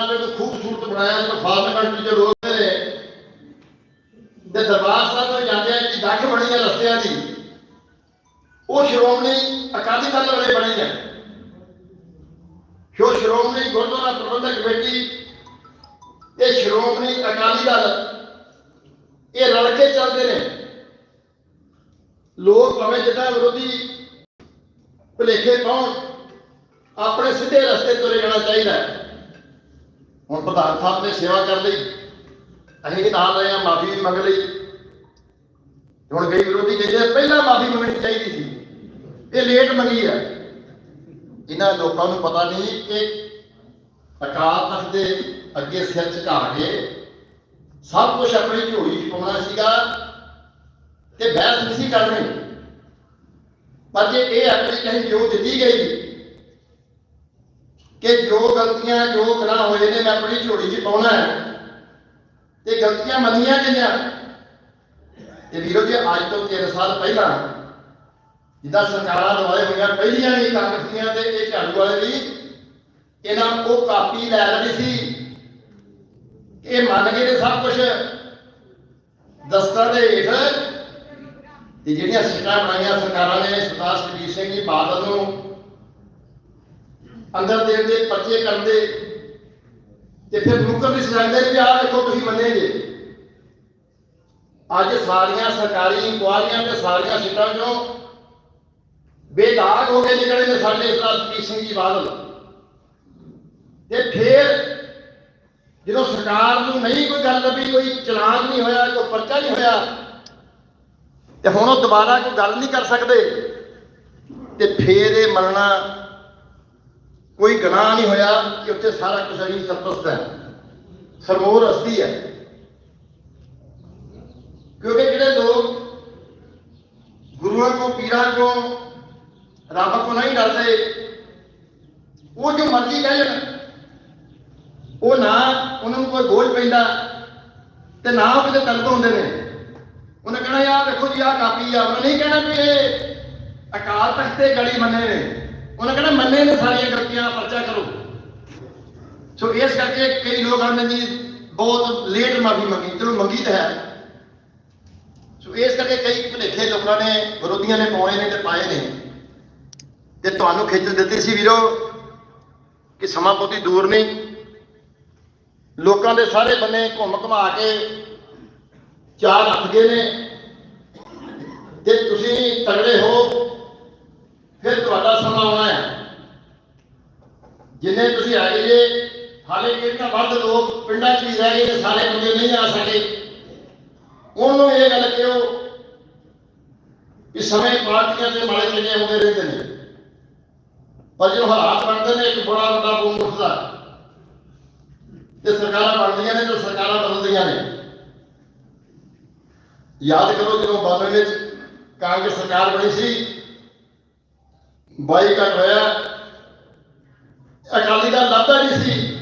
ਨੂੰ ਖੂਬਸੂਰਤ ਬਣਾਇਆ, ਜਦੋਂ ਫਾਰਮ ਕੰਟਰੀ ਦੇ ਲੋਕ ਨੇ ਤੇ ਦਰਬਾਰ ਸਾਹਿਬ ਨੂੰ ਜਾਂਦੇ ਆ ਕਿ ਦੱਖ ਬਣੀ ਹੈ ਰਸਤਿਆਂ ਦੀ। ਉਹ ਸ਼੍ਰੋਮਣੀ ਅਕਾਲੀ ਦਲ ਵਾਲੇ ਬਣੇ ਨੇ ਜੋ ਸ਼੍ਰੋਮਣੀ ਗੁਰਦੁਆਰਾ ਪ੍ਰਬੰਧਕ ਕਮੇਟੀ ਤੇ ਸ਼੍ਰੋਮਣੀ ਅਕਾਲੀ ਦਲ, ਇਹ ਰਲ ਕੇ ਚੱਲਦੇ ਨੇ। ਲੋਕ ਭਾਵੇਂ ਜਿੱਦਾਂ ਵਿਰੋਧੀ ਭੁਲੇਖੇ ਪਾਉਣ, ਆਪਣੇ ਸਿੱਧੇ ਰਸਤੇ ਤੁਰੇ ਜਾਣਾ ਚਾਹੀਦਾ ਹੈ। ਹੁਣ ਪ੍ਰਧਾਨ ਸਾਹਿਬ ਨੇ ਸੇਵਾ ਕਰ ਲਈ, ਅਸੀਂ ਵੀ ਨਾਲ ਰਹੇ ਹਾਂ ਮਾਫੀ ਵੀ ਮੰਗ ਲਈ। ਹੁਣ ਕਈ ਵਿਰੋਧੀ ਕਹਿੰਦੇ ਪਹਿਲਾਂ ਮਾਫੀ ਮੰਗਣੀ ਚਾਹੀਦੀ ਸੀ, ਇਹ ਲੇਟ ਮੰਗੀ ਹੈ। ਇਹਨਾਂ ਲੋਕਾਂ ਨੂੰ ਪਤਾ ਨਹੀਂ ਕਿ ਅਕਾਲ ਤਖਤ ਦੇ ਅੱਗੇ ਸਿਰ ਝੁਕਾ ਕੇ ਸਭ ਕੁਝ ਆਪਣੀ ਝੋਲੀ 'ਚ ਪਾਉਣਾ ਸੀਗਾ ਤੇ ਬਹਿਸ ਨਹੀਂ ਸੀ ਕਰਨੀ। ਪਰ ਜੇ ਇਹ ਆਪਣੀ ਕਹੀ ਜੋ ਦਿੱਤੀ ਗਈ ਕਿ ਜੋ ਗਲਤੀਆਂ, ਜੋ ਗੁਨਾਹ ਹੋਏ ਨੇ, ਮੈਂ ਆਪਣੀ ਝੋਲੀ 'ਚ ਪਾਉਣਾ ਹੈ। ਤੇ ਗਲਤੀਆਂ ਮੰਨੀਆਂ ਗਈਆਂ। ਤੇ ਵੀਰੋ ਜੀ, ਅੱਜ ਤੋਂ 3 ਸਾਲ ਪਹਿਲਾਂ ਜਿੱਦਾਂ ਸਰਕਾਰਾਂ ਦੁਆਲੇ ਹੋਈਆਂ, ਪਹਿਲੀਆਂ ਵੀ ਕਾਂਗਰਸੀਆਂ ਤੇ ਇਹ ਝਾੜੂ ਵਾਲੇ ਵੀ, ਇਹਨਾਂ ਉਹ ਕਾਪੀ ਲੈ ਲੈਣੀ ਸੀ। ਇਹ ਮੰਨ ਗਏ ਨੇ ਸਭ ਕੁਝ ਦਸਤਾਂ ਦੇ ਹੇਠ ਤੇ ਜਿਹੜੀਆਂ ਸੀਟਾਂ ਬਣਾਈਆਂ ਸਰਕਾਰਾਂ ਨੇ, ਸਰਦਾਰ ਸੁਖਬੀਰ ਸਿੰਘ ਜੀ ਬਾਦਲ ਨੂੰ ਅੰਦਰ ਦੇਣ ਦੇ ਪਰਚੇ ਕਰਨ ਦੇ। ਤੇ ਫਿਰ ਮੁਕਰ ਦੀ ਸਜਾਉਂਦੇ ਵੀ ਆਹ ਦੇਖੋ ਤੁਸੀਂ ਮੰਨੇਗੇ। ਅੱਜ ਸਾਰੀਆਂ ਸਰਕਾਰੀ ਇਨਕੁਆਰੀਆਂ ਤੇ ਸਾਰੀਆਂ ਸੀਟਾਂ ਚੋਂ ਬੇਦਾਗ ਹੋ ਕੇ ਨਿਕਲੇ ਨੇ ਸਾਡੇ ਸਰਦਾਰ ਸੁਖਬੀਰ ਸਿੰਘ ਜੀ ਬਾਦਲ। ਤੇ ਫੇਰ ਜਦੋਂ ਸਰਕਾਰ ਨੂੰ ਨਹੀਂ ਕੋਈ ਗੱਲ ਲੱਭੀ, ਕੋਈ ਚਲਾਨ ਨਹੀਂ ਹੋਇਆ, ਕੋਈ ਪਰਚਾ ਨਹੀਂ ਹੋਇਆ, ਤੇ ਹੁਣ ਉਹ ਦੁਬਾਰਾ ਕੋਈ ਗੱਲ ਨਹੀਂ ਕਰ ਸਕਦੇ। ਤੇ ਫੇਰ ਇਹ ਮੰਨਣਾ ਕੋਈ ਗੁਨਾਹ ਨਹੀਂ ਹੋਇਆ ਕਿ ਉੱਥੇ ਸਾਰਾ ਕੁਝ ਅਹੀਂ ਸਰਪਸਤ ਹੈ। ਸਰਮੋਰ ਅਸਤੀ ਹੈ। ਕਿਉਂਕਿ ਜਿਹੜੇ ਲੋਕ ਗੁਰੂਆਂ ਕੋ ਪੀਰਾਂ ਕੋ ਰੱਬ ਕੋ ਨਹੀਂ ਡਰਦੇ, ਉਹ ਜੋ ਮਰਜ਼ੀ ਕਹਿ ਜਾਣ ਉਹ ਨਾ ਉਹਨਾਂ ਨੂੰ ਕੋਈ ਬੋਝ ਪੈਂਦਾ ਤੇ ਨਾ ਉਹ ਕਿਤੇ ਤਲਕ ਹੁੰਦੇ ਨੇ। ਉਹਨੇ ਕਹਿਣਾ, ਯਾਰ ਦੇਖੋ ਜੀ, ਆਹ ਕਾਪੀ ਆ। ਉਹਨੇ ਨਹੀਂ ਕਹਿਣਾ ਵੀ ਇਹ ਅਕਾਲ ਤਖਤ ਤੇ ਗਲੀ ਮੰਨੇ ਨੇ। ਉਹਨਾਂ ਕਹਿੰਦਾ ਮੰਨੇ ਨੇ ਸਾਰੀਆਂ ਗਲਤੀਆਂ, ਪਰਚਾ ਕਰੋ। ਸੋ ਇਸ ਕਰਕੇ ਕਈ ਲੋਕ ਆਂਦੇ ਜੀ ਬਹੁਤ ਲੇਟ ਮਾਫੀ ਮੰਗੀ, ਚਲੋ ਮੰਗੀ ਤਾਂ ਹੈ। ਸੋ ਇਸ ਕਰਕੇ ਕਈ ਭੁਲੇਖੇ ਲੋਕਾਂ ਨੇ, ਵਿਰੋਧੀਆਂ ਨੇ ਪਾਉਣੇ ਨੇ ਤੇ ਪਾਏ ਨੇ। ਤੇ ਤੁਹਾਨੂੰ ਖਿੱਚ ਦਿੱਤੀ ਸੀ ਵੀਰੋ ਕਿ ਸਮਾਂ ਬਹੁਤੀ ਦੂਰ ਨਹੀਂ। ਲੋਕਾਂ ਦੇ ਸਾਰੇ ਬੰਨੇ ਘੁੰਮ ਘਮਾ ਕੇ ਚਾਰ ਰੱਖ ਗਏ ਨੇ। ਤੇ ਤੁਸੀਂ ਤਗੜੇ ਹੋ ਫਿਰ ਤੁਹਾਡਾ ਸਮਾਂ ਆਉਣਾ ਹੈ। ਜਿੰਨੇ ਤੁਸੀਂ ਆਏ ਜੇ, ਹਾਲੇ ਕਿੰਨਾ ਵੱਧ ਲੋਕ ਪਿੰਡਾਂ 'ਚ ਵੀ ਰਹਿ ਗਏ ਨੇ, ਸਾਰੇ ਬੰਦੇ ਨਹੀਂ ਆ ਸਕੇ। ਉਹਨੂੰ ਇਹ ਗੱਲ ਕਿਹੋ ਕਿ ਸਮੇਂ ਪਾਰਟੀਆਂ ਦੇ ਮਾੜੇ ਚੰਗੇ ਆਉਂਦੇ ਰਹਿੰਦੇ ਨੇ? ਪਰ ਜਦੋਂ ਹਾਲਾਤ ਬਣਦੇ ਨੇ, ਇੱਕ ਬੜਾ ਵੱਡਾ ਬੂਮ ਉੱਠਦਾ। ਤੇ ਸਰਕਾਰਾਂ ਬਣਦੀਆਂ ਨੇ ਤੇ ਸਰਕਾਰਾਂ ਬਦਲਦੀਆਂ ਨੇ। ਯਾਦ ਕਰੋ ਜਦੋਂ 92 ਵਿੱਚ ਕਾਂਗਰਸ ਸਰਕਾਰ ਬਣੀ ਸੀ ਬਾਈਕਾਟ ਹੋਇਆ। ਅਕਾਲੀ ਦਲ ਲੱਭਦਾ ਨਹੀਂ ਸੀ।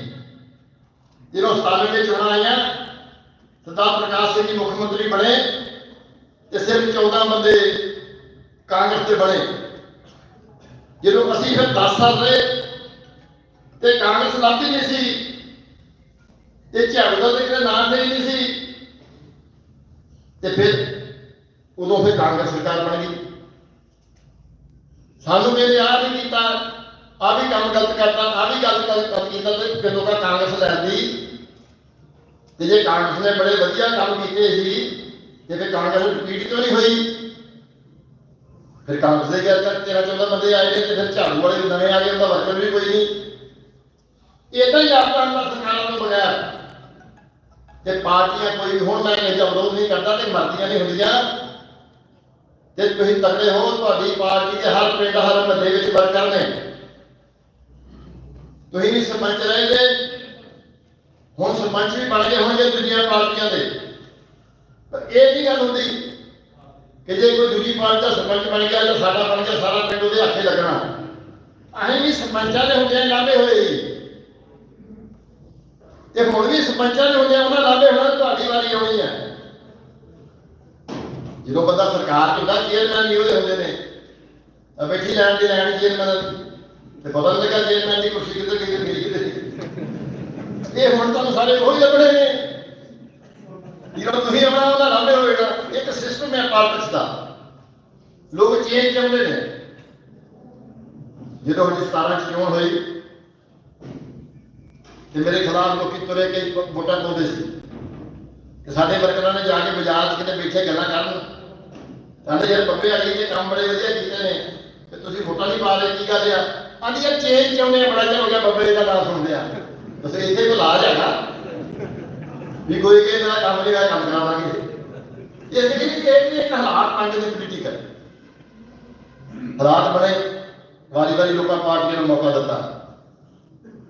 ਜਦੋਂ 97 ਵਿੱਚ ਚੋਣਾਂ ਆਈਆਂ, ਸਰਦਾਰ ਪ੍ਰਕਾਸ਼ ਸਿੰਘ ਜੀ ਮੁੱਖ ਮੰਤਰੀ ਬਣੇ। ਤੇ ਸਿਰਫ 14 ਬੰਦੇ ਕਾਂਗਰਸ ਦੇ ਬਣੇ। ਜਦੋਂ ਅਸੀਂ ਫਿਰ 10 ਸਾਲ ਰਹੇ ਤੇ ਕਾਂਗਰਸ ਲੱਭਦੀ ਨਹੀਂ ਸੀ ਤੇ ਝਾੜੂ ਦਾ ਕਿਤੇ ਨਾਂ ਤੇ ਨਹੀਂ ਸੀ। ਤੇ ਫਿਰ ਉਦੋਂ ਫਿਰ ਕਾਂਗਰਸ ਸਰਕਾਰ ਬਣ ਗਈ। ਸਾਨੂੰ ਕਹਿੰਦੇ ਆਹ ਨਹੀਂ ਕੀਤਾ ਆਹ ਵੀ ਕੰਮ ਗਲਤ ਕਰਤਾ ਆਹ ਵੀ ਗੱਲ ਗਲਤ ਕੀਤਾ ਤੇ ਫਿਰ ਲੋਕਾਂ ਕਾਂਗਰਸ ਲੈਂਦੀ ਤੇ ਜੇ ਕਾਂਗਰਸ ਨੇ ਬੜੇ ਵਧੀਆ ਕੰਮ ਕੀਤੇ ਸੀ, ਤੇ ਫਿਰ ਕਾਂਗਰਸ ਰਿਪੀਟ ਕਿਉਂ ਨਹੀਂ ਹੋਈ? ਫਿਰ ਕਾਂਗਰਸ ਦੇ ਗਿਆ ਤੱਕ 13 14 ਬੰਦੇ ਆਏ ਨੇ ਤੇ ਫਿਰ ਝਾੜੂ ਵਾਲੇ ਨਵੇਂ ਆ ਗਏ, ਉਹਦਾ ਵਰਕਰ ਵੀ ਕੋਈ ਨਹੀਂ। ਇਦਾਂ ਹੀ ਆਪਾਂ ਦਾ ਸਰਕਾਰਾਂ ਤੋਂ ਬਗੈਰ। ਤੇ ਪਾਰਟੀਆਂ ਕੋਈ ਹੁਣ, ਮੈਂ ਇਹਦਾ ਵਿਰੋਧ ਨਹੀਂ ਕਰਦਾ ਤੇ ਮਰਦੀਆਂ ਨਹੀਂ ਹੁੰਦੀਆਂ। ਤੇ ਤੁਸੀਂ ਤਕੜੇ ਹੋ, ਤੁਹਾਡੀ ਪਾਰਟੀ ਦੇ ਹਰ ਪਿੰਡ, ਹਰ ਮਹੱਲੇ ਵਿੱਚ ਵਰਕਰ ਨੇ ਤੁਸੀਂ ਵੀ ਸਰਪੰਚ ਰਹੇਗੇ ਹੁਣ ਸਰਪੰਚ ਵੀ ਬਣ ਗਏ ਹੋਣਗੇ ਦੂਜੀਆਂ ਪਾਰਟੀਆਂ ਦੇ। ਪਰ ਇਹ ਨਹੀਂ ਗੱਲ ਹੁੰਦੀ? ਕਿ ਜੇ ਕੋਈ ਦੂਜੀ ਪਾਰਟੀ ਦਾ ਸਰਪੰਚ ਬਣ ਗਿਆ ਜਾਂ ਸਾਡਾ ਬਣ ਗਿਆ, ਸਾਰਾ ਪਿੰਡ ਉਹਦੇ ਹੱਥੇ ਲੱਗਣਾ। ਅਸੀਂ ਵੀ ਸਰਪੰਚਾਂ ਦੇ ਹੁੰਦੇ ਲਾਂਭੇ ਹੋਏ। ਸੀ ਤੇ ਹੁਣ ਵੀ ਸਰਪੰਚਾਂ ਦੇ ਹੁੰਦੇ ਉਹਨਾਂ ਲਾਂਭੇ ਹੋਣਾ, ਤੁਹਾਡੀ ਵਾਰੀ ਆਉਣੀ ਹੈ। ਜਦੋਂ ਬੰਦਾ ਸਰਕਾਰ ਚ ਹੁੰਦਾ ਚੇਅਰਮੈਨ ਨਹੀਂ ਉਹਦੇ ਹੁੰਦੇ ਨੇ। ਬੈਠੀ ਲੈਣ ਦੀ ਲੈਣ ਚੇਅਰਮੈਨ ਤੇ ਪਤਾ ਨਹੀਂ ਲੱਗਾ ਚੇਅਰਮੈਨ ਦੀ ਕੁਰਸੀ ਕਿੱਧਰ ਗਈ ਮੇਰੀ ਕਿੱਧਰ ਇਹ ਹੁਣ ਤੁਹਾਨੂੰ ਸਾਰੇ ਉਹੀ ਲੱਭਣੇ ਨੇ। ਜਦੋਂ ਤੁਸੀਂ ਆਪਣਾ ਉਹਦਾ ਲੱਭੇ ਹੋਏਗਾ ਇੱਕ ਸਿਸਟਮ ਹੈ ਪਾਲਿਟਿਕਸ ਦਾ। ਲੋਕ ਚੇਂਜ ਚਾਹੁੰਦੇ ਨੇ। ਜਦੋਂ ਹੁਣ 17 ਚ ਚੋਣ ਹੋਈ, ਤੇ ਮੇਰੇ ਖਿਲਾਫ ਲੋਕੀ ਤੁਰੇ ਕਈ ਵੋਟਾਂ ਪਾਉਂਦੇ ਸੀ। ਤੇ ਸਾਡੇ ਵਰਕਰਾਂ ਨੇ ਜਾ ਕੇ ਬਾਜ਼ਾਰ 'ਚ ਕਿਤੇ ਬੈਠੇ ਗੱਲਾਂ ਕਰਨ। ਕਹਿੰਦੇ ਯਾਰ ਬੱਬੇ ਵਾਲੀ ਦੇ ਕੰਮ ਬੜੇ ਵਧੀਆ ਕੀਤੇ ਨੇ, ਤੇ ਤੁਸੀਂ ਵੋਟਾਂ ਨਹੀਂ ਪਾ ਰਹੇ ਕੀ ਗੱਲ ਆ? ਆਂਦੀ ਯਾਰ ਚੇਂਜ ਚਾਹੁੰਦੇ ਆ, ਬੜਾ ਚਿਰ ਹੋ ਗਿਆ ਬੱਬੇ ਦਾ ਨਾਮ ਸੁਣਦੇ ਆ। ਤੁਸੀਂ ਇੱਥੇ ਕੋਈ ਇਲਾਜ ਹੈਗਾ, ਵੀ ਕੋਈ ਕਹੇ ਮੇਰਾ ਕੰਮ ਨਹੀਂ ਆ ਕੰਮ ਕਰਾਵਾਂਗੇ। ਇਹ ਜਿਹੜੀ ਇਹ ਵੀ ਇੱਕ ਹਾਲਾਤ ਪੰਜ ਦੇ ਪੋਲੀਟੀਕਲ ਹਾਲਾਤ ਬਣੇ ਵਾਰੀ ਵਾਰੀ ਲੋਕਾਂ ਪਾਰਟੀਆਂ ਨੂੰ ਮੌਕਾ ਦਿੱਤਾ।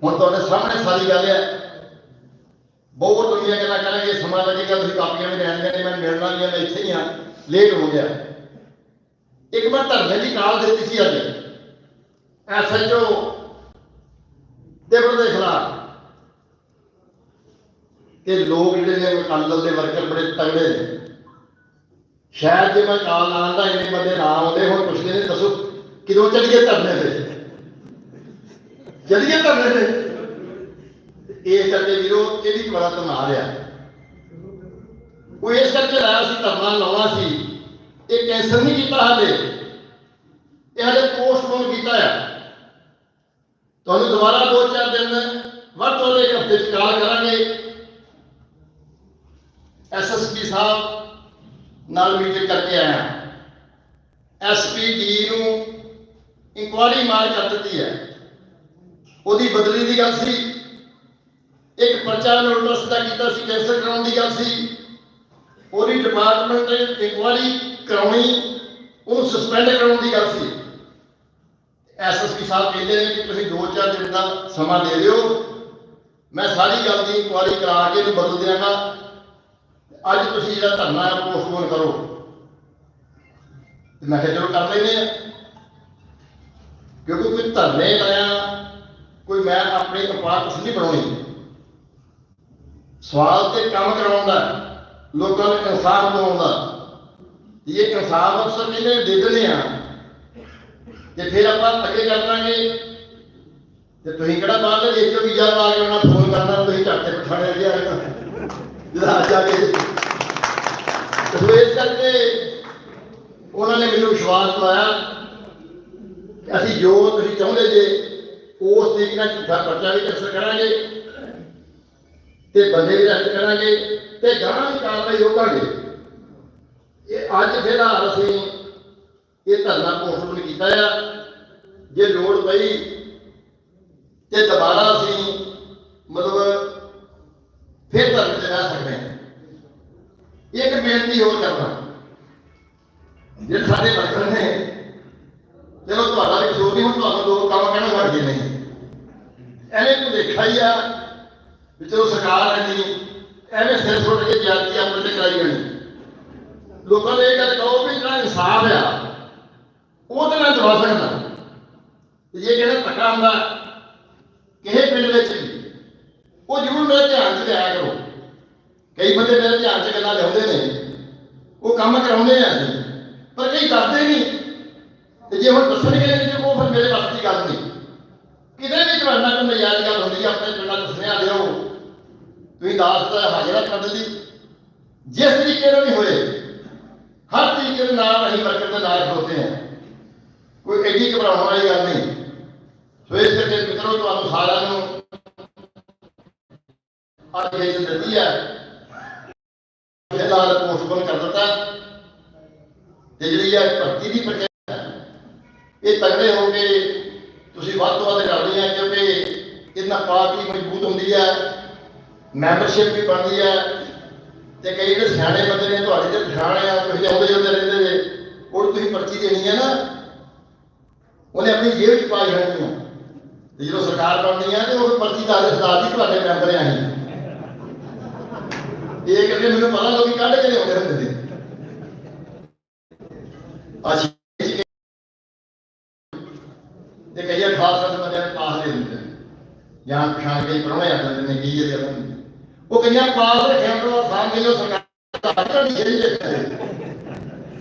ਹੁਣ ਤੁਹਾਡੇ ਸਾਹਮਣੇ ਸਾਰੀ ਗੱਲ ਹੈ ਬਹੁਤ ਦੁਨੀਆ ਗੱਲਾਂ ਕਰਾਂਗੇ, ਸਮਾਂ ਲੱਗੇਗਾ ਤੁਸੀਂ ਕਾਪੀਆਂ ਵੀ ਲੈਣੀਆਂ ਨੇ ਮੈਂ ਮਿਲਣਾ ਨਹੀਂ ਮੈਂ ਇੱਥੇ ਹੀ ਆ। ਲੇਟ ਹੋ ਗਿਆ। ਇੱਕ ਵਾਰ ਧਰਨੇ ਦੀ ਕਾਲ ਦਿੱਤੀ ਸੀ ਅੱਜ। ਐਸਐਚਓ ਦੇਵਰ ਦੇ ਖਿਲਾਫ। ਕਿ ਲੋਕ ਜਿਹੜੇ ਨੇ ਅਕਾਲੀ ਦੇ ਵਰਕਰ ਬੜੇ ਤਗੜੇ ਨੇ। ਸ਼ਾਇਦ ਜੇ ਮੈਂ ਕਾਲ ਨਾ ਆਂਦਾ ਇੰਨੇ ਬੰਦੇ ਨਾ ਆਉਂਦੇ, ਹੁਣ ਪੁੱਛਦੇ ਨੇ, ਦੱਸੋ, ਕਿਦੋਂ ਚੱਲ ਗਏ ਧਰਨੇ ਤੇ? ਚੱਲ ਗਏ ਧਰਨੇ ਤੇ? ਇਹ ਕਰਕੇ ਵੀਰੋ ਇਹਦੀ ਬੜਾ ਤਨਾ ਰਿਹਾ ਉਹ ਇਸ ਕਰਕੇ ਲਾਇਆ ਸੀ, ਧਰਨਾ ਲਾਉਣਾ ਸੀ। ਇਹ ਕੈਂਸਲ ਨਹੀਂ ਕੀਤਾ ਹਾਲੇ। ਇਹ ਹਾਲੇ ਪੋਸਟਪੋਨ ਕੀਤਾ ਹੈ ਤੁਹਾਨੂੰ ਦੁਬਾਰਾ ਦੋ ਚਾਰ ਦਿਨ ਵੱਧ ਤੋਂ ਵੱਧ ਇੱਕ ਹਫ਼ਤੇ ਚ ਕਾਲ ਕਰਾਂਗੇ। ਐਸਐਸਪੀ ਸਾਹਿਬ ਨਾਲ ਮੀਟਿੰਗ ਕਰਕੇ ਆਇਆ ਐਸਪੀਡੀ ਨੂੰ ਇਨਕੁਆਰੀ ਮਾਰ ਕਰ ਦਿੱਤੀ ਹੈ ਉਹਦੀ ਬਦਲੀ ਦੀ ਗੱਲ ਸੀ। ਇੱਕ ਪਰਚਾ ਨੋਟਿਸ ਦਾ ਕੀਤਾ ਸੀ ਕੈਂਸਲ ਕਰਾਉਣ ਦੀ ਗੱਲ ਸੀ। ਉਹਦੀ ਡਿਪਾਰਟਮੈਂਟ ਨੇ ਇਨਕੁਆਰੀ ਕਰਾਉਣੀ ਉਹਨੂੰ ਸਸਪੈਂਡ ਕਰਾਉਣ ਦੀ ਗੱਲ ਸੀ। ਐਸਐਸਪੀ ਸਾਹਿਬ ਕਹਿੰਦੇ ਨੇ ਕਿ ਤੁਸੀਂ 2-4 ਦਿਨ ਦਾ ਸਮਾਂ ਦੇ ਦਿਓ। ਮੈਂ ਸਾਰੀ ਗੱਲ ਦੀ ਇਨਕੁਆਰੀ ਕਰਾ ਕੇ ਇਹਨੂੰ ਬਦਲ ਦਿਆਂਗਾ। ਅੱਜ ਤੁਸੀਂ ਜਿਹੜਾ ਧਰਨਾ ਹੈ ਪੋਸਟਪੋਨ ਕਰੋ। ਤੇ ਮੈਂ ਕਿਹਾ ਚਲੋ ਕਰ ਲੈਂਦੇ ਆ ਕਿਉਂਕਿ ਕੋਈ ਧਰਨੇ ਲਾਇਆ, ਕੋਈ ਮੈਂ ਆਪਣੇ ਉਪਾਅ ਕੁਛ ਨਹੀਂ ਬਣਾਉਣੀ। ਸਵਾਲ ਤੇ ਕੰਮ ਕਰਾਉਣ ਦਾ, ਲੋਕਾਂ ਨੂੰ ਇਨਸਾਫ ਦਿਵਾਉਣ ਦਾ। ਇਹ ਇਨਸਾਫ ਅਫਸਰ ਕਹਿੰਦੇ ਦੇ ਆ। ਤੇ ਫਿਰ ਆਪਾਂ ਅੱਗੇ ਚੱਲ ਤੇ ਤੁਸੀਂ ਕਿਹੜਾ ਬਾਹਰ ਦੇ ਦੇਸ਼ ਚੋਂ ਵੀਜ਼ਾ ਕੇ ਉਹਨਾਂ ਫੋਨ ਕਰਨਾ ਤੁਸੀਂ ਝੱਟ ਤੇ ਪਠਾਣੇ ਗਿਆ ਜਿਹਦਾ ਆ ਜਾ ਕੇ। ਤੇ ਇਸ ਕਰਕੇ ਉਹਨਾਂ ਨੇ ਮੈਨੂੰ ਵਿਸ਼ਵਾਸ ਦਿਵਾਇਆ ਕਿ ਅਸੀਂ ਜੋ ਤੁਸੀਂ ਚਾਹੁੰਦੇ ਜੇ, ਉਸ ਤਰੀਕੇ ਨਾਲ ਝੂਠਾ ਪਰਚਾ ਵੀ ਕੈਂਸਲ ਕਰਾਂਗੇ ਤੇ ਬੰਦੇ ਵੀ ਰੱਦ ਕਰਾਂਗੇ ਤੇ ਗਾਂ ਦੀ ਕਾਰਵਾਈ ਹੋਵਾਂਗੇ ਇਹ ਅੱਜ ਫਿਲਹਾਲ ਅਸੀਂ ਇਹ ਧਰਨਾ ਪੋਸਟਪੋਨ ਕੀਤਾ ਆ ਜੇ ਲੋੜ ਪਈ ਤੇ ਦੁਬਾਰਾ ਅਸੀਂ ਮਤਲਬ ਫਿਰ ਧਰਨੇ ਤੇ ਰਹਿ ਸਕਦੇ ਹਾਂ ਇੱਕ ਬੇਨਤੀ ਹੋਰ ਕਰਨਾ ਜੇ ਸਾਡੇ ਵਰਕਰ ਨੇ ਚਲੋ ਤੁਹਾਡਾ ਵੀ ਕਸੂਰ ਨਹੀਂ ਹੁਣ ਤੁਹਾਨੂੰ ਦੋ ਕੰਮ ਕਹਿਣਾ ਛੱਡ ਗਏ ਨਹੀਂ ਐਵੇਂ ਤੂੰ ਦੇਖਿਆ ਹੀ ਆ ਵੀ ਚਲੋ ਸਰਕਾਰ ਹੈ ਨਹੀਂ ਐਵੇਂ ਸਿਰ ਸੁੱਟ ਕੇ ਜਾਤੀ ਆਪਣੇ ਤੇ ਕਰਾਈ ਜਾਣੀ ਲੋਕਾਂ ਨੂੰ ਇਹ ਗੱਲ ਕਹੋ ਵੀ ਜਿਹੜਾ ਇਨਸਾਫ ਆ, ਉਹ ਤੇ ਮੈਂ ਦਵਾ ਸਕਦਾ। ਤੇ ਜੇ ਕਹਿੰਦਾ ਧੱਕਾ ਹੁੰਦਾ, ਕਿਸੇ ਪਿੰਡ ਵਿੱਚ ਉਹ ਜ਼ਰੂਰ ਮੇਰੇ ਧਿਆਨ 'ਚ ਲਿਆ ਕਰੋ। ਕਈ ਬੰਦੇ ਮੇਰੇ ਧਿਆਨ 'ਚ ਗੱਲਾਂ ਲਿਆਉਂਦੇ ਨੇ, ਉਹ ਕੰਮ ਕਰਾਉਂਦੇ ਆ ਅਸੀਂ, ਪਰ ਕਈ ਦੱਸਦੇ ਨਹੀਂ। ਤੇ ਜੇ ਹੁਣ ਦੱਸਣਗੇ ਤੇ ਉਹ ਫਿਰ ਮੇਰੇ ਵਾਸਤੇ ਗੱਲ ਨਹੀਂ। ਕਿਤੇ ਵੀ ਤੁਹਾਡਾ ਕੋਈ ਨਜਾਇਜ਼ ਗੱਲ ਹੁੰਦੀ ਹੈ ਆਪਣੇ ਪਿੰਡਾਂ ਤੋਂ ਸੁਨੇਹਾ ਦਿਓ। ਤੁਸੀਂ ਦਾਸ ਦਾ ਹਾਜ਼ਰਾ ਕਰ ਦੀ ਜਿਸ ਤਰੀਕੇ ਨਾਲ ਵੀ ਹੋਏ ਹਰ ਤਰੀਕੇ ਦੇ ਨਾਲ ਅਸੀਂ ਵਰਕਰ ਦੇ ਨਾਲ ਖਲੋਤੇ ਹਾਂ। ਕੋਈ ਐਡੀ ਘਬਰਾਉਣ ਵਾਲੀ ਗੱਲ ਨਹੀਂ। ਸੋ ਇਸ ਕਰਕੇ ਮਿੱਤਰੋ ਤੁਹਾਨੂੰ ਸਾਰਿਆਂ ਨੂੰ। ਅੱਜ ਇਹ ਜੋ ਦਿੱਤੀ ਹੈ ਫਿਲਹਾਲ ਪੋਸਟਪੋਨ ਦਿੱਤਾ। ਤੇ ਜਿਹੜੀ ਹੈ ਭਰਤੀ ਦੀ ਪ੍ਰਕਿਰਿਆ ਇਹ ਤਗੜੇ ਹੋ ਕੇ ਤੁਸੀਂ ਵੱਧ ਤੋਂ ਵੱਧ ਕਰਨੀ ਹੈ ਕਿਉਂਕਿ ਇਹਨਾਂ ਪਾਰਟੀ ਮਜ਼ਬੂਤ ਹੁੰਦੀ ਹੈ ਮੈਂਬਰਸ਼ਿਪ ਵੀ ਬਣਦੀ ਹੈ ਤੇ ਕਈ ਜਿਹੜੇ ਸਿਆਣੇ ਬੰਦੇ ਨੇ ਤੁਹਾਡੇ ਤੇ ਪਛਾਣ ਆ, ਤੁਸੀਂ ਆਉਂਦੇ ਜਾਂਦੇ ਰਹਿੰਦੇ ਨੇ ਉਹ ਤੁਸੀਂ ਪਰਚੀ ਦੇਣੀ ਹੈ ਨਾ, ਉਹਨੇ ਆਪਣੀ ਜੇਬ 'ਚ ਪਾਈ ਹੋਣੀ ਹੈ ਤੇ ਜਦੋਂ ਸਰਕਾਰ ਬਣਨੀ ਹੈ ਤੇ ਉਹ ਪਰਚੀ ਦਾ ਸਰਦਾਰ ਦੀ ਤੁਹਾਡੇ ਮੈਂਬਰ ਆ ਇਹ ਕਰਕੇ ਮੈਨੂੰ ਪਤਾ ਲੋਕੀ ਕੱਢ ਕੇ ਲਿਆਉਂਦੇ ਹੁੰਦੇ ਨੇ। ਅਸੀਂ ਤੇ ਕਈ ਵਾਰ ਖਾਸ ਕਰਕੇ ਨੇ ਪਾਸ ਦੇ ਦਿੰਦੇ ਜਾਂ ਪਛਾਣ ਕੇ ਪਰੋਣੇ ਆ ਜਾਂਦੇ ਨੇ ਕੀ ਇਹ ਦੇ ਉਹ ਕਈਆਂ ਪਾਸ ਰੱਖਿਆ ਤੋਂ ਸਾਹਮਣੇ ਜੋ ਸਰਕਾਰ ਦਾ ਨਹੀਂ ਜਿਹੜੀ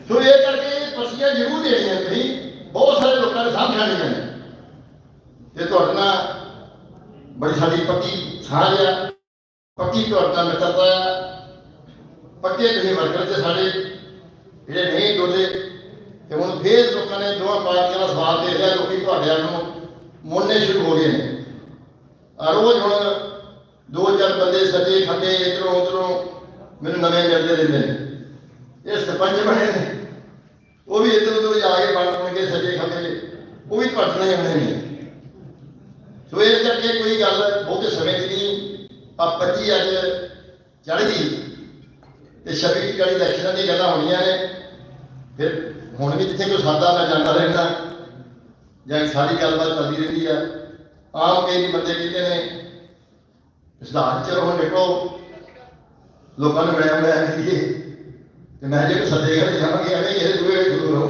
ਸੋ ਇਹ ਕਰਕੇ ਪਰਚੀਆਂ ਜ਼ਰੂਰ ਦੇਣੀਆਂ ਤੁਸੀਂ ਬਹੁਤ ਸਾਰੇ ਲੋਕਾਂ ਨੇ ਸਾਂਭ ਨੇ। ਤੇ ਤੁਹਾਡੇ ਨਾਲ ਬੜੀ ਸਾਡੀ ਪੱਕੀ ਸਾਂਝ ਆ, ਪੱਕੀ ਤੁਹਾਡਾ ਮਿੱਤਰਤਾ ਆ। ਪੱਕੇ ਤੁਸੀਂ ਵਰਕਰ ਤੇ ਸਾਡੇ ਜਿਹੜੇ ਨਹੀਂ ਡੋਲੇ ਤੇ ਹੁਣ ਫੇਰ ਲੋਕਾਂ ਨੇ ਦੋਵਾਂ ਪਾਰਟੀਆਂ ਦਾ ਸਵਾਲ ਦੇ ਲਿਆ ਲੋਕੀ ਤੁਹਾਡੇ ਨੂੰ ਮੋੜਨੇ ਸ਼ੁਰੂ ਹੋ ਗਏ ਨੇ। ਰੋਜ਼ ਹੁਣ ਦੋ ਚਾਰ ਬੰਦੇ ਸੱਜੇ ਖੱਬੇ ਇਧਰੋਂ ਉਧਰੋਂ ਮੈਨੂੰ ਨਵੇਂ ਮਿਲਦੇ ਰਹਿੰਦੇ ਨੇ। ਇਹ ਸਰਪੰਚ ਬਣੇ ਨੇ। ਉਹ ਵੀ ਇੱਧਰ ਉੱਧਰ ਜਾ ਕੇ ਬਣ ਸੱਜੇ ਖੱਬੇ। ਉਹ ਵੀ ਤੁਹਾਡੇ ਨਾਲ ਨੇ। ਸੋ ਇਸ ਕਰਕੇ ਕੋਈ ਗੱਲ ਬਹੁਤੇ ਸਮੇਂ ਦੀ ਨਹੀਂ। ਆ 25 ਅੱਜ ਚੜ ਗਈ। ਤੇ 26 ਦੀ ਗਲੀ ਇਲੈਕਸ਼ਨਾਂ ਦੀ ਗੱਲਾਂ ਹੋਣੀਆਂ ਨੇ। ਫਿਰ ਹੁਣ ਵੀ ਜਿੱਥੇ ਕੋਈ ਸਾਦਾ ਮੈਂ ਜਾਂਦਾ ਰਹਿੰਦਾ। ਜਾਂ ਸਾਰੀ ਗੱਲਬਾਤ ਚੱਲਦੀ ਰਹਿੰਦੀ ਆ। ਆਮ ਕਈ ਬੰਦੇ ਕਹਿੰਦੇ ਨੇ ਸਿਧਾਂਤ ਚ ਹੁਣ ਦੇਖੋ। ਲੋਕਾਂ ਨੂੰ ਮਿਲਿਆ ਮਿਲਿਆ ਕਰੀਏ ਤੇ ਮੈਂ ਜੇ ਕੋਈ ਸੱਦੇ ਘਰ ਜਾਵਾਂਗੇ ਐਵੇਂ ਕਿਸੇ ਦੂਏ ਦੂਰ ਰਹੋ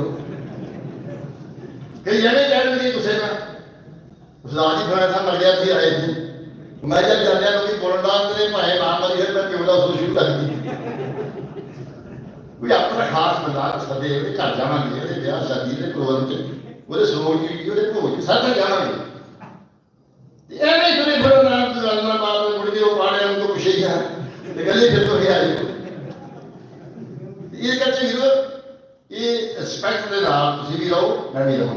ਕਈ ਜਣੇ ਕਹਿ ਦਿੰਦੇ ਕਿਸੇ ਨਾਲ ਸਿਧਾਂਤ ਹੀ ਫੜਾ ਤਾਂ ਮਰ ਗਿਆ ਸੀ, ਆਏ ਸੀ। ਮੈਂ ਜਦ ਜਾਂਦਿਆਂ ਨੂੰ ਵੀ ਬੋਲਣ ਦਾ ਤੇਰੇ ਭਾਏ ਮਾਂ ਮਰੀ ਫਿਰ ਮੈਂ ਦਾ ਸੋ ਕਰ ਦਿੱਤੀ। ਕੋਈ ਆਪਣਾ ਖਾਸ ਬੰਦਾ ਸਦੇ ਉਹਦੇ ਘਰ ਜਾਵਾਂਗੇ, ਉਹਦੇ ਵਿਆਹ ਸ਼ਾਦੀ ਦੇ ਪ੍ਰੋਗਰਾਮ ਚ, ਉਹਦੇ ਸੋਚ ਜੀ ਉਹਦੇ ਭੋਜ ਸਾਥ ਜਾਵਾਂਗੇ। ਤੇ ਜਿਹੜੇ ਬੜਾ ਨਾਮ ਤੋਂ ਗੱਲ ਨਾ ਬਾਤ ਮੁੜ ਕੇ ਉਹ ਪਾੜਿਆਂ ਨੂੰ ਤੋਂ ਪੁੱਛੇ ਗਿਆ। ਤੇ ਗੱਲੇ ਫਿਰ ਤੋਂ ਗਿਆ ਜੀ ਇਹ ਕਹਿੰਦੇ ਵੀਰੋ, ਇਹ ਰਿਸਪੈਕਟ ਦੇ ਨਾਲ ਤੁਸੀਂ ਵੀ ਰਹੋ, ਮੈਂ ਵੀ ਰਹਾਂ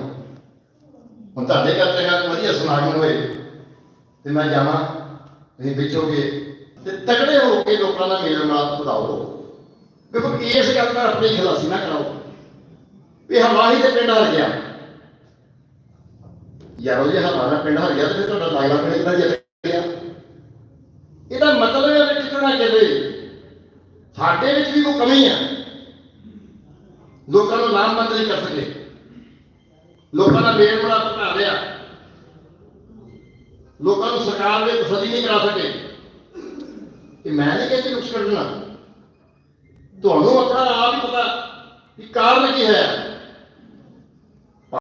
ਹੁਣ ਤੁਹਾਡੇ ਘਰ ਤੇ ਗੱਲ ਵਧੀਆ ਸਮਾਗਮ ਹੋਏ, ਤੇ ਮੈਂ ਜਾਵਾਂ, ਤੁਸੀਂ ਵਿੱਚੋਗੇ ਤੇ ਤਕੜੇ ਹੋ ਕੇ ਲੋਕਾਂ ਦਾ ਮੇਲ ਮਿਲਾਪ ਵਧਾਓ। ਦੇਖੋ, ਇਸ ਗੱਲ ਦਾ ਆਪਣੀ ਖਲਾਸੀ ਨਾ ਕਰਾਓ। ਵੀ ਹਵਾਹੀ ਦੇ ਪਿੰਡ ਹਰ ਗਿਆ। ਯਾਰੋ ਜੀ ਹਮਾਰਾ ਪਿੰਡ ਹਰ ਗਿਆ ਤੇ ਤੁਹਾਡਾ ਲਾਇਲਾ ਪਿੰਡ ਕਿੱਦਾਂ ਜਿੱਤ ਇਹਦਾ ਮਤਲਬ ਹੈ ਕਿ ਨਾ ਚੱਲੇ ਸਾਡੇ ਵਿੱਚ ਵੀ ਕੋਈ ਕਮੀ ਹੈ ਲੋਕਾਂ ਨੂੰ ਲਾਮਬੰਦ ਨਹੀਂ ਕਰ ਸਕੇ। ਲੋਕਾਂ ਦਾ ਮੇਲ ਬੜਾ ਘਟਾ ਰਿਹਾ। ਲੋਕਾਂ ਨੂੰ ਸਰਕਾਰ ਦੇ ਤਸੱਲੀ ਨਹੀਂ ਕਰਾ ਸਕੇ। ਇਹ ਮੈਂ ਨਹੀਂ ਕਹਿੰਦੀ ਨੁਕਸ ਕੱਢਣਾ। ਤੁਹਾਨੂੰ ਆਪਣਾ ਆਪ ਹੀ ਪਤਾ ਕਿ ਕਾਰਨ ਕੀ ਹੈ।